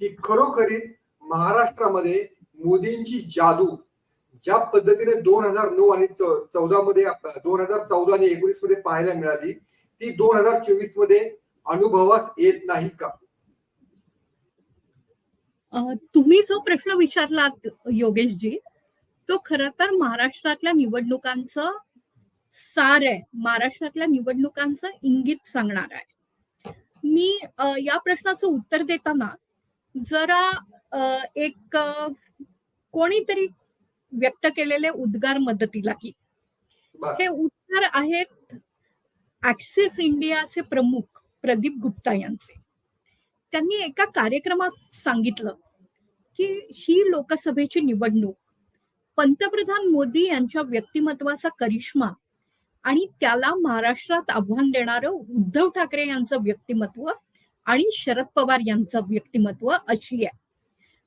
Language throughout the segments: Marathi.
की खरोखरीच महाराष्ट्रामध्ये मोदींची जादू ज्या पद्धतीने दोन हजार नऊ आणि चौदा मध्ये दोन हजार चौदा आणि एकोणीसमध्ये पाहायला मिळाली ती दोन हजार चोवीसमध्ये अनुभवास येत नाही का? तुम्ही जो प्रश्न विचारलात योगेशजी तो खर तर महाराष्ट्रातल्या निवडणुकांचं सार आहे. महाराष्ट्रातल्या निवडणुकांचं इंगित सांगणार आहे. मी या प्रश्नाचं उत्तर देताना जरा एक कोणीतरी व्यक्त केलेले उद्गार मदतीला की. हे उत्तर आहेत ऍक्सिस इंडियाचे प्रमुख प्रदीप गुप्ता यांचे. त्यांनी एका कार्यक्रमात सांगितलं की ही लोकसभेची निवडणूक पंतप्रधान मोदी यांच्या व्यक्तिमत्वाचा करिश्मा आणि त्याला महाराष्ट्रात आव्हान देणारं उद्धव ठाकरे यांचं व्यक्तिमत्व आणि शरद पवार यांचं व्यक्तिमत्व अशी आहे.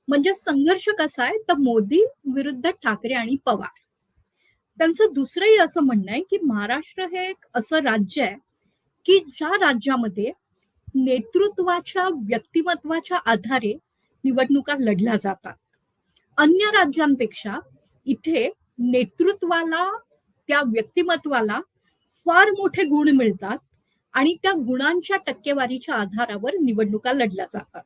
म्हणजे संघर्ष कसा आहे? तर मोदी विरुद्ध ठाकरे आणि पवार. त्यांचं दुसरंही असं म्हणणं आहे की महाराष्ट्र हे एक असं राज्य आहे की ज्या राज्यामध्ये नेतृत्वाच्या व्यक्तिमत्वाच्या आधारे निवडणुका लढल्या जातात. अन्य राज्यांपेक्षा इथे नेतृत्वाला त्या व्यक्तिमत्वाला फार मोठे गुण मिळतात. आणि त्या गुणांच्या टक्केवारीच्या आधारावर निवडणुका लढल्या जातात.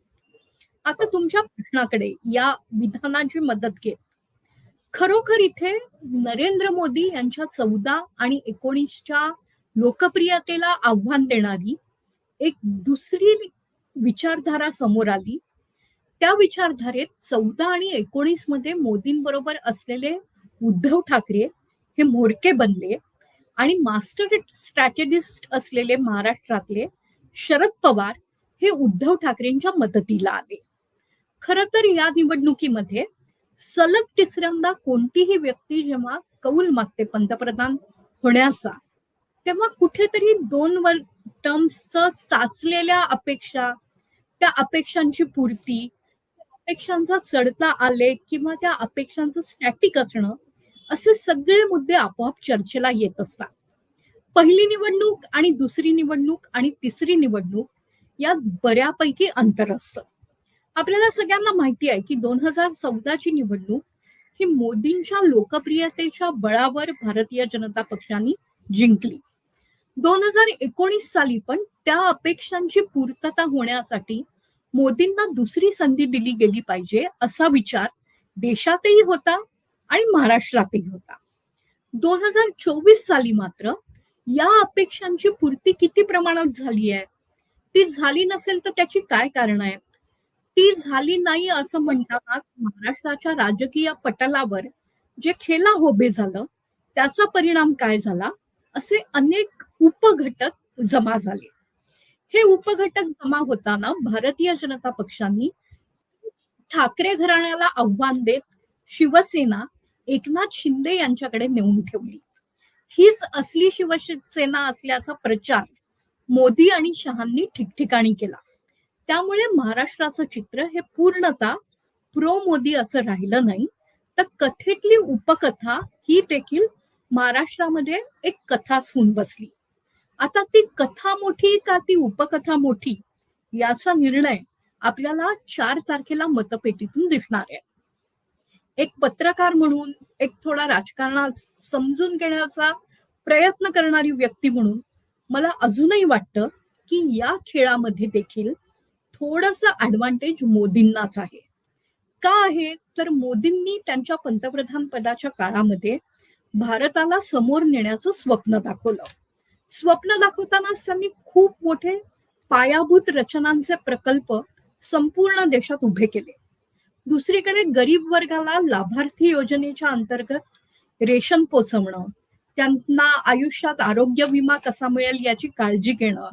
आता तुमच्या प्रश्नाकडे या विधानाची मदत घेत खरोखर इथे नरेंद्र मोदी यांच्या चौदा आणि एकोणीसच्या लोकप्रियतेला आव्हान देणारी एक दुसरी विचारधारा समोर आली. त्या विचारधारेत चौदा आणि एकोणीसमध्ये मोदींबरोबर असलेले उद्धव ठाकरे हे म्होरके बनले. आणि मास्टर स्ट्रॅटेजिस्ट असलेले महाराष्ट्रातले शरद पवार हे उद्धव ठाकरेंच्या मदतीला आले. खर तर या निवडणुकीमध्ये सलग तिसऱ्यांदा कोणतीही व्यक्ती जेव्हा कौल मागते पंतप्रधान होण्याचा तेव्हा कुठेतरी दोन वर टर्म्सचं साचलेल्या अपेक्षा त्या अपेक्षांची पूर्ती अपेक्षांचा चढता आले किंवा त्या अपेक्षांचं स्टॅटिक असणं असे सगळे मुद्दे आपोआप चर्चेला येत असतात. पहिली निवडणूक आणि दुसरी निवडणूक आणि तिसरी निवडणूक यात बऱ्यापैकी अंतर असतं. आपल्याला सगळ्यांना माहिती आहे की दोन हजार चौदाची निवडणूक ही मोदींच्या लोकप्रियतेच्या बळावर भारतीय जनता पक्षाने जिंकली. दोन हजार एकोणीस साली पण त्या अपेक्षांची पूर्तता होण्यासाठी मोदींना दुसरी संधी दिली गेली पाहिजे असा विचार देशातही होता आणि महाराष्ट्रातही होता. दोन हजार चोवीस साली मात्र या अपेक्षांची पूर्ती किती प्रमाणात झाली आहे? ती झाली नसेल तर त्याची काय कारण आहेत ती झाली नाही असं म्हणताना महाराष्ट्राच्या राजकीय पटलावर जे खेला होबे झालं त्याचा परिणाम काय झाला? असे अनेक उपघटक जमा झाले. हे उपघटक जमा होताना भारतीय जनता पक्षांनी ठाकरे घराण्याला आव्हान देत शिवसेना एकनाथ शिंदे यांच्याकडे नेऊन ठेवली. हीच असली शिवसेना असल्याचा प्रचार मोदी आणि शहांनी ठिकठिकाणी केला. त्यामुळे महाराष्ट्राचं चित्र हे पूर्णतः प्रो मोदी असं राहिलं नाही. तर कथेतली उपकथा ही देखील महाराष्ट्रामध्ये एक कथा सून बसली. आता ती कथा मोठी का ती उपकथा मोठी याचा निर्णय आपल्याला चार तारखेला मतपेटीतून दिसणार आहे. एक पत्रकार म्हणून एक थोडा राजकारणात समजून घेण्याचा प्रयत्न करणारी व्यक्ती म्हणून मला अजूनही वाटतं की या खेळामध्ये देखील थोडस ऍडव्हान्टेज मोदींनाच आहे. का आहे? तर मोदींनी त्यांच्या पंतप्रधान पदाच्या काळामध्ये भारताला समोर नेण्याचं स्वप्न दाखवलं. स्वप्न दाखवतानाच त्यांनी खूप मोठे पायाभूत रचनांचे प्रकल्प संपूर्ण देशात उभे केले. दुसरीकडे गरीब वर्गाला लाभार्थी योजनेच्या अंतर्गत रेशन पोचवणं त्यांना आयुष्यात आरोग्य विमा कसा मिळेल याची काळजी घेणं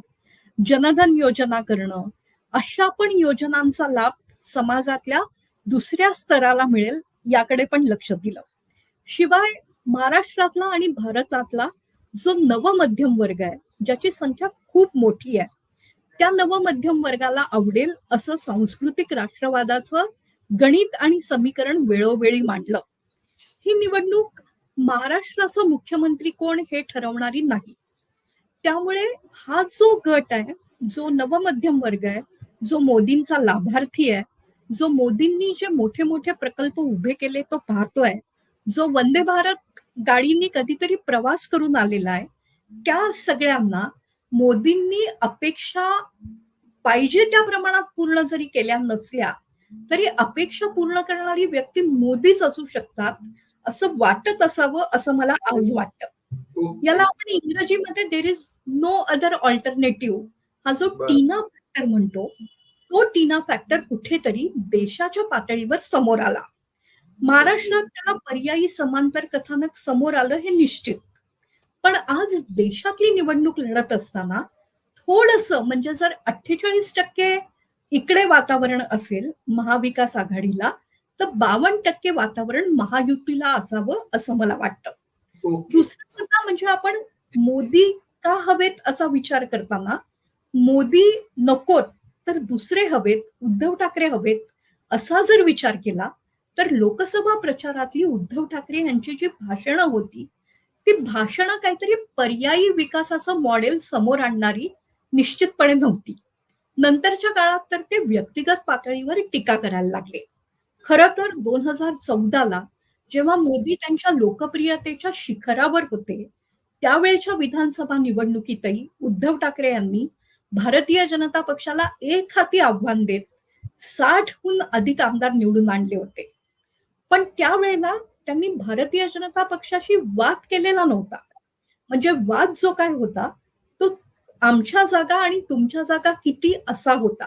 जनधन योजना करणं अशा पण योजनांचा लाभ समाजातल्या दुसऱ्या स्तराला मिळेल याकडे पण लक्ष दिलं. शिवाय महाराष्ट्रातला आणि भारतातला जो नवमध्यम वर्ग आहे ज्याची संख्या खूप मोठी आहे त्या नवमध्यम वर्गाला आवडेल असं सांस्कृतिक राष्ट्रवादाचं गणित आणि समीकरण वेळोवेळी मांडलं. ही निवडणूक महाराष्ट्राचा मुख्यमंत्री कोण हे ठरवणारी नाही. त्यामुळे हा जो गट आहे जो नवमध्यम वर्ग आहे जो मोदींचा लाभार्थी आहे जो मोदींनी जे मोठे मोठे प्रकल्प उभे केले तो पाहतोय जो वंदे भारत गाडीनी कधीतरी प्रवास करून आलेला आहे त्या सगळ्यांना मोदींनी अपेक्षा पाहिजे त्या प्रमाणात पूर्ण जरी केल्या नसल्या तरी अपेक्षा पूर्ण करणारी व्यक्ती मोदीच असू शकतात असं वाटत असावं असं मला आज वाटतं. याला आपण इंग्रजीमध्ये there is no other alternative हा जो. टीना फॅक्टर म्हणतो तो टीना फॅक्टर कुठेतरी देशाच्या पातळीवर समोर आला. महाराष्ट्रात त्याला पर्यायी समांतर कथानक समोर आलं हे निश्चित. पण आज देशातली निवडणूक लढत असताना थोडस म्हणजे जर अठ्ठेचाळीस टक्के इकडे वातावरण असेल महाविकास आघाडीला तर बावन्न टक्के वातावरण महायुतीला असावं असं मला वाटतं. दुसरं मुद्दा म्हणजे आपण मोदी का हवेत असा विचार करताना मोदी नकोत तर दुसरे हवेत उद्धव ठाकरे हवेत असा जर विचार केला तर लोकसभा प्रचारातली उद्धव ठाकरे यांची जी भाषणं होती ती भाषणं काहीतरी पर्यायी विकासाचं मॉडेल समोर आणणारी निश्चितपणे नव्हती. नंतरच्या काळात तर ते व्यक्तिगत पातळीवर टीका करायला लागले. खर तर दोन हजार चौदाला जेव्हा मोदी त्यांच्या लोकप्रियतेच्या शिखरावर होते त्यावेळच्या विधानसभा निवडणुकीतही उद्धव ठाकरे यांनी भारतीय जनता पक्षाला एक हाती आव्हान देत साठहून अधिक आमदार निवडून आणले होते. पण त्यावेळेला त्यांनी भारतीय जनता पक्षाशी वाद केलेला नव्हता. म्हणजे वाद जो काय होता आमच्या जागा आणि तुमच्या जागा किती असा होता?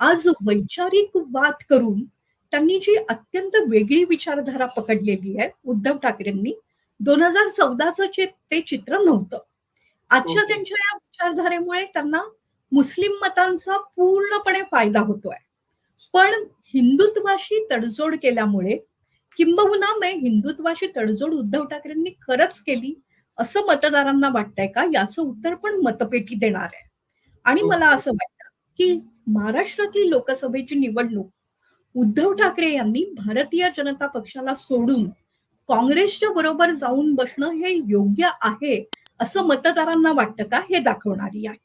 आज वैचारिक वाद करून त्यांनी जी अत्यंत वेगळी विचारधारा पकडलेली आहे उद्धव ठाकरेंनी दोन हजार चौदाचं ते चित्र नव्हतं. आजच्या. त्यांच्या या विचारधारेमुळे त्यांना मुस्लिम मतांचा पूर्णपणे फायदा होतोय. पण हिंदुत्वाशी तडजोड केल्यामुळे किंबहुना मे हिंदुत्वाशी तडजोड उद्धव ठाकरेंनी खरंच केली? असं मतदारांना वाटतंय का? याचं उत्तर पण मतपेटी देणार आहे. आणि मला असं वाटतं की महाराष्ट्रातली लोकसभेची निवडणूक उद्धव ठाकरे यांनी भारतीय जनता पक्षाला सोडून काँग्रेसच्या बरोबर जाऊन बसणं हे योग्य आहे असं मतदारांना वाटतं का? हे दाखवणारी आहे.